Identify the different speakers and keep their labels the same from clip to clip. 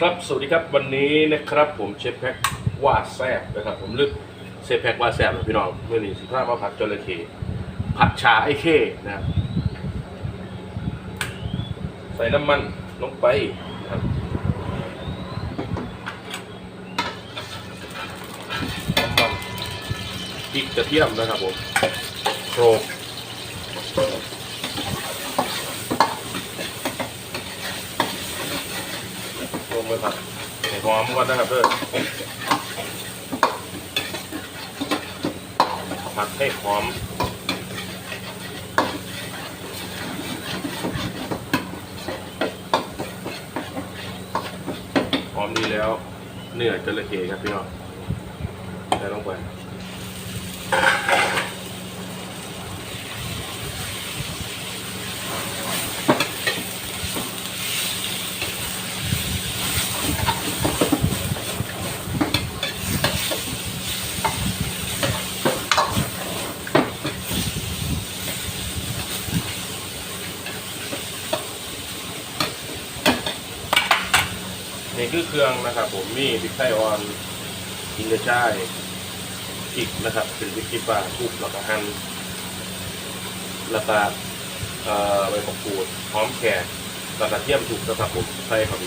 Speaker 1: ครับ สวัสดีครับ วันนี้นะครับผมเชฟแพ็กว่าแซบนะครับผมลึกเชฟแพ็กว่าแซบเลยพี่น้องเมื่อนี้สิบห้ามาผัดจระเข้ผัดชาไอ้เข้นะครับใส่น้ำมันลงไปนะครับน้ำมันพริกกระเทียมนะครับผมโครก ลงไปผัดให้หอมก่อนนะครับเพื่อนผัดให้หอมหอมดีแล้วเนื้อจระเข้ครับพี่น้องใส่ลงไป นี่คือเครื่องนะครับ ผมมีพริกไทยอ่อนกินกระชายพริกนะครับเป็นพริกขี้ปลาทุบแล้วก็หั่นแล้วก็ใบมะกรูดหอมแขกแล้วก็เทียมถูกนะครับผมใส่เข้าไป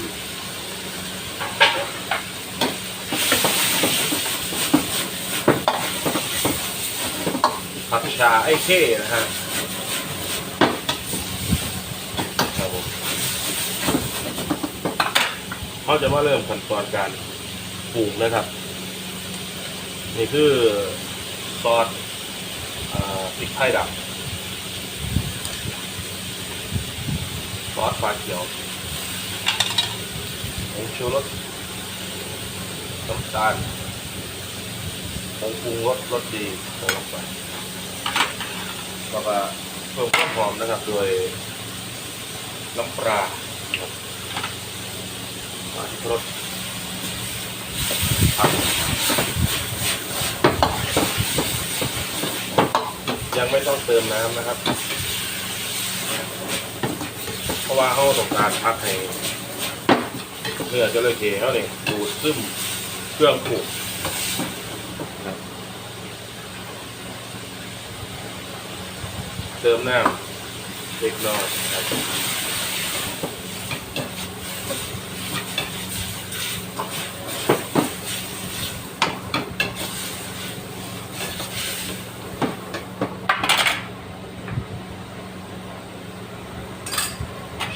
Speaker 1: ผักชาไอ้เข้นะฮะครับผม เขาจะมาเริ่มขั้นตอนการปรุงนะครับ นี่คือซอสพริกไทยดำซอสปลาเขียวผงชูรสน้ำตาลผงปรุงรสรสดีใส่ลงไปแล้วก็เพิ่มความหอมนะครับโดยน้ำปลาครับ รถครับยังไม่ต้องเติมน้ำนะครับ เพราะว่าเขาต้องการพักให้เนื้อจะเข้เขาเนี่ยดูดซึมเครื่องปรุงครับเติมน้ำเล็กน้อยครับ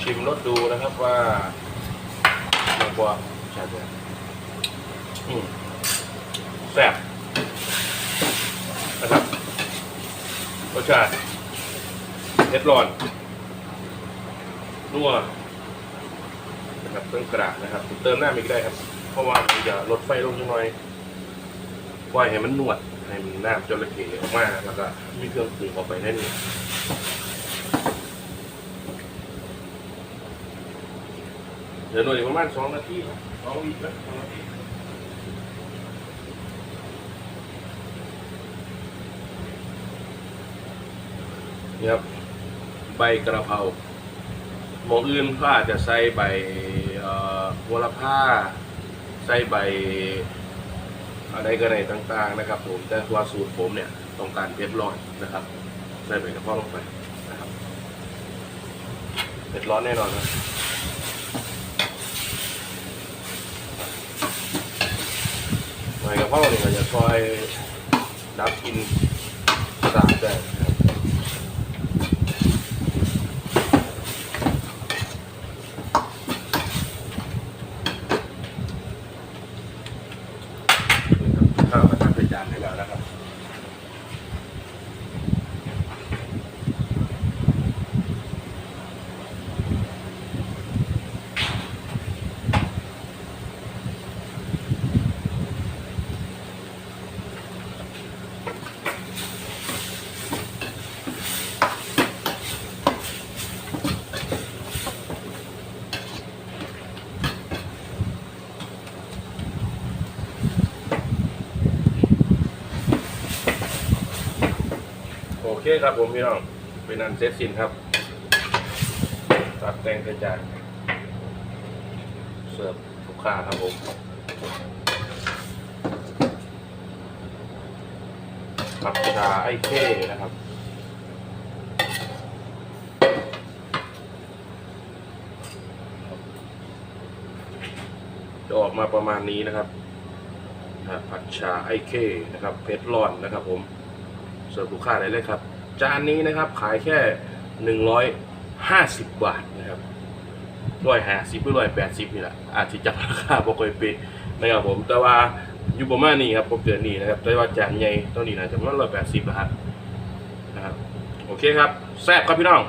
Speaker 1: ชิมรสดูนะครับว่าดีกว่าใช่ไหมอืมแซ่บนะครับรสชาติเผ็ดร้อนนัวนะครับเครื่องกระดาษนะครับ เติมหน้ามีกได้ครับ เพราะว่ามันจะลดไฟลงจังหน่อยปล่อยให้มันนวดให้มันน้ำจระเข้ออกมาแล้วก็มีเครื่องปรุงออกไปแน่นอน เดี๋ยวหน่วยประมาณสองนาทีสองวินะสองนาทีนี่ครับใบกระเพราหมองอื่นเขาอาจจะใส่ใบเอ่อโหระพาใส่ใบอะไรก็ได้ต่าง ๆ นะครับ ผมแต่ตัวสูตรผมเนี่ยต้องการเผ็ดร้อนนะครับ ใส่ใบกระเพราลงไปนะครับเผ็ดร้อนแน่นอนนะหน่อย กระเพราเนี่ยจะคอยดับกลินสาบได้นะครับข้าวกระทะเป็นจานให้แล้วนะครับ โอเคครับผมพี่น้องเป็นอันเสร็จสิ้นครับ ตัดแต่งกระจายเสิร์ฟค้าครับผมผัดชาไอ้เข้นะครับจะออกมาประมาณนี้นะครับผัดชาไอเคนะครับ เพชรร้อนนะครับผม เสิร์ฟลูกค้าได้เลยครับ จานนี้นะครับขายแค่ 150 บาทนะครับร้อยห้าสิบหรือร้อยแปดสิบนี่แหละอาจจะจับราคาบ่ค่อยเป๊ะนะครับผมแต่ว่าอยู่ประมาณนี้ครับผมเกิดนี้นะครับ แต่ว่าจานใหญ่เท่านี้นะจะประมาณร้อยแปดสิบนะครับนะครับโอเคครับแซ่บครับพี่น้อง